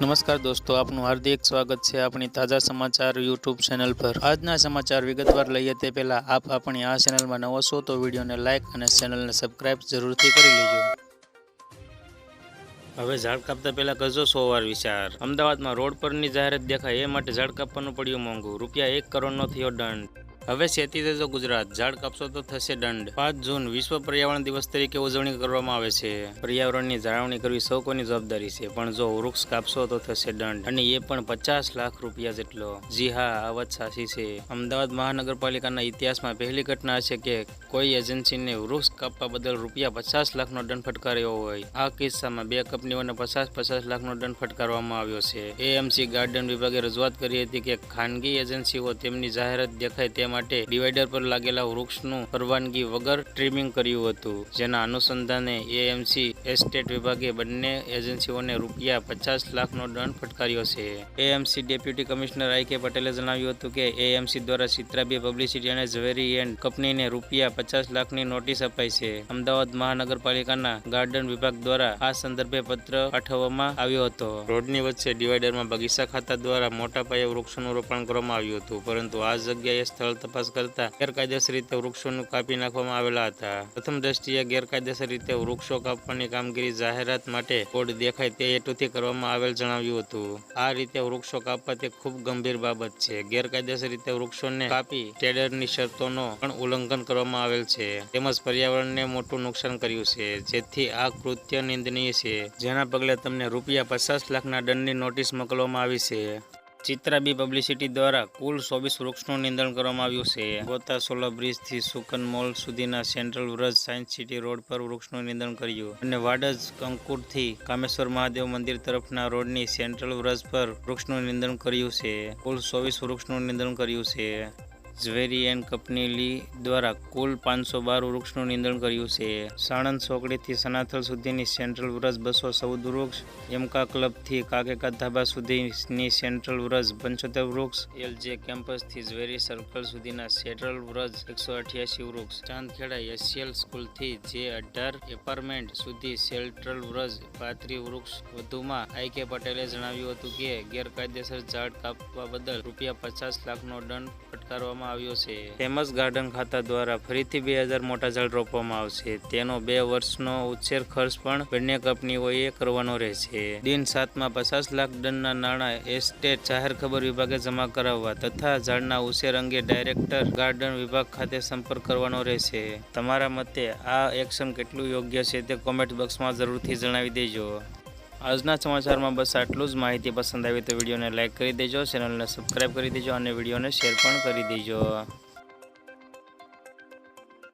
નમસ્કાર દોસ્તો, આપનું હાર્દિક સ્વાગત છે આપણી તાજા સમાચાર યુટ્યુબ ચેનલ પર. આજના સમાચાર વિગતવાર લઈએ તે પહેલા આપ આપણી આ ચેનલમાં નવો છો તો વિડીયોને લાઇક અને ચેનલને સબસ્ક્રાઇબ જરૂરથી કરી લેજો. હવે ઝાડ કાપતા પહેલાં કરજો સો વાર વિચાર. અમદાવાદમાં રોડ પરની જાહેરાત દેખાય એ માટે ઝાડ કાપવાનું પડ્યું મોંઘું. રૂપિયા એક કરોડનો થયો દંડ. હવે સેતી દેજો ગુજરાત. ઝાડ કાપશો તો થશે દંડ. પાંચ જૂન, વિશ્વ પર્યાવરણ દિવસ તરીકે ઉજવણી કરવામાં આવે છે. પર્યાવરણની જાળવણી કરવી સૌ કોઈની જવાબદારી છે. પણ જો વૃક્ષ કાપશો તો થશે દંડ. અને એ પણ પચાસ લાખ રૂપિયા જેટલો. જી હા, આ વાત સાચી છે. અમદાવાદ મહાનગરપાલિકાના ઇતિહાસમાં પહેલી ઘટના છે કે કોઈ એજન્સીને વૃક્ષ કાપવા બદલ રૂપિયા પચાસ લાખનો દંડ ફટકાર્યો હોય. આ કિસ્સામાં બે કંપનીઓને પચાસ પચાસ લાખનો દંડ ફટકારવામાં આવ્યો છે. એએમસી ગાર્ડન વિભાગે રજૂઆત કરી હતી કે ખાનગી એજન્સીઓ તેમની જાહેરાત દેખાય તે માટે ડિવાઈડર પર લાગેલા વૃક્ષનું પરવાનગી વગર ટ્રીમિંગ કર્યું હતું. જેના અનુસંધાને એએમસી એસ્ટેટ વિભાગે બંને એજન્સીઓને રૂપિયા પચાસ લાખનો દંડ ફટકાર્યો છે. એએમસી ડેપ્યુટી કમિશનર આઈ કે પટેલે જણાવ્યું હતું કે એએમસી દ્વારા સિત્રાબી પબ્લિસિટી અને ઝવેરી એન્ડ કંપનીને રૂપિયા પચાસ લાખની નોટિસ અપાઈ છે. અમદાવાદ મહાનગરપાલિકાના ગાર્ડન વિભાગ દ્વારા આ સંદર્ભે પત્ર પાઠવવામાં આવ્યો હતો. રોડની વચ્ચે ડિવાઈડરમાં બગીચા ખાતા દ્વારા મોટા પાયે વૃક્ષોનું રોપણ કરવામાં આવ્યું હતું, પરંતુ આ જગ્યાએ સ્થળ તપાસ કરતા ગેરકાયદેસર રીતે વૃક્ષોનું કાપી નાખવામાં આવેલા હતા. પ્રથમ દ્રષ્ટિએ ગેરકાયદેસર રીતે વૃક્ષો કાપવાની કામગીરી જાહેરાત માટે બોર્ડ દેખાય તે હેતુથી કરવામાં આવેલ જણાવ્યું હતું. આ રીતે વૃક્ષો કાપવા તે ખૂબ ગંભીર બાબત છે. ગેરકાયદેસર રીતે વૃક્ષોને કાપી ટેડરની શરતોનો પણ ઉલ્લંઘન કરવામાં આવેલ છે. તેમજ પર્યાવરણને મોટું નુકસાન કર્યું છે. જેથી આ કૃત્ય નિંદનીય છે. જેના પગલે તમને રૂપિયા પચાસ લાખના દંડની નોટિસ મોકલવામાં આવી છે. ચિત્રાબી પબ્લિસિટી દ્વારા કુલ ચોવીસ વૃક્ષનું નિંદણ કરવામાં આવ્યું છે. ગોતા સોલા બ્રિજથી સુકન મોલ સુધીના central verge science city road પર વૃક્ષનું નિંદણ કર્યું અને વાડજ કંકુરથી કામેશ્વર મહાદેવ મંદિર તરફના રોડની સેન્ટ્રલ વ્રજ પર વૃક્ષનું નિંદણ કર્યું છે. કુલ ચોવીસ વૃક્ષનું નિંદણ કર્યું છે. ઝવેરી એન્ડ કંપની દ્વારા કુલ પાંચસો બાર વૃક્ષનું નિંદણ કર્યું છે. સાણંદ ચોકડીથી સનાથલ સુધીની સેન્ટ્રલ વ્રજ બસો ચૌદ વૃક્ષ એમકા ક્લબથી કાકેકા ધાબા સુધીની સેન્ટ્રલ વ્રજ પંચોતેર વૃક્ષ એલજે કેમ્પસથી ઝવેરી સર્કલ સુધીના સેન્ટ્રલ વ્રજ એકસો અઠ્યાસી વૃક્ષ, ચાંદખેડા એસસીએલ સ્કૂલથી જે અઢાર એપાર્ટમેન્ટ સુધી સેન્ટ્રલ વ્રજ પાત્રી વૃક્ષ વધુમાં આઈ કે પટેલે જણાવ્યું હતું કે ગેરકાયદેસર ઝાડ કાપવા બદલ રૂપિયા પચાસ લાખનો દંડ ફટકારવામાં આવ્યો છે. તેમજ ગાર્ડન ખાતા દ્વારા ફરીથી બે હજાર મોટા ઝાડ રોપવામાં આવશે. તેનો બે વર્ષનો ઉછેર ખર્ચ પણ બંને કંપનીઓએ કરવાનો રહેશે. દિન સાતમાં પચાસ લાખ ડનના નાણાં એસ્ટેટ જાહેર ખબર વિભાગે જમા કરાવવા તથા ઝાડના ઉછેર અંગે ડાયરેક્ટર ગાર્ડન વિભાગ ખાતે સંપર્ક કરવાનો રહેશે. તમારા મતે આ એક્શન કેટલું યોગ્ય છે તે કોમેન્ટ બોક્સમાં જરૂરથી જણાવી દેજો. આજના સમાચારમાં બસ આટલું જ. માહિતી પસંદ આવી તો વિડીયોને લાઇક કરી દેજો, ચેનલને સબસ્ક્રાઇબ કરી દેજો અને વિડીયોને શેર પણ કરી દેજો.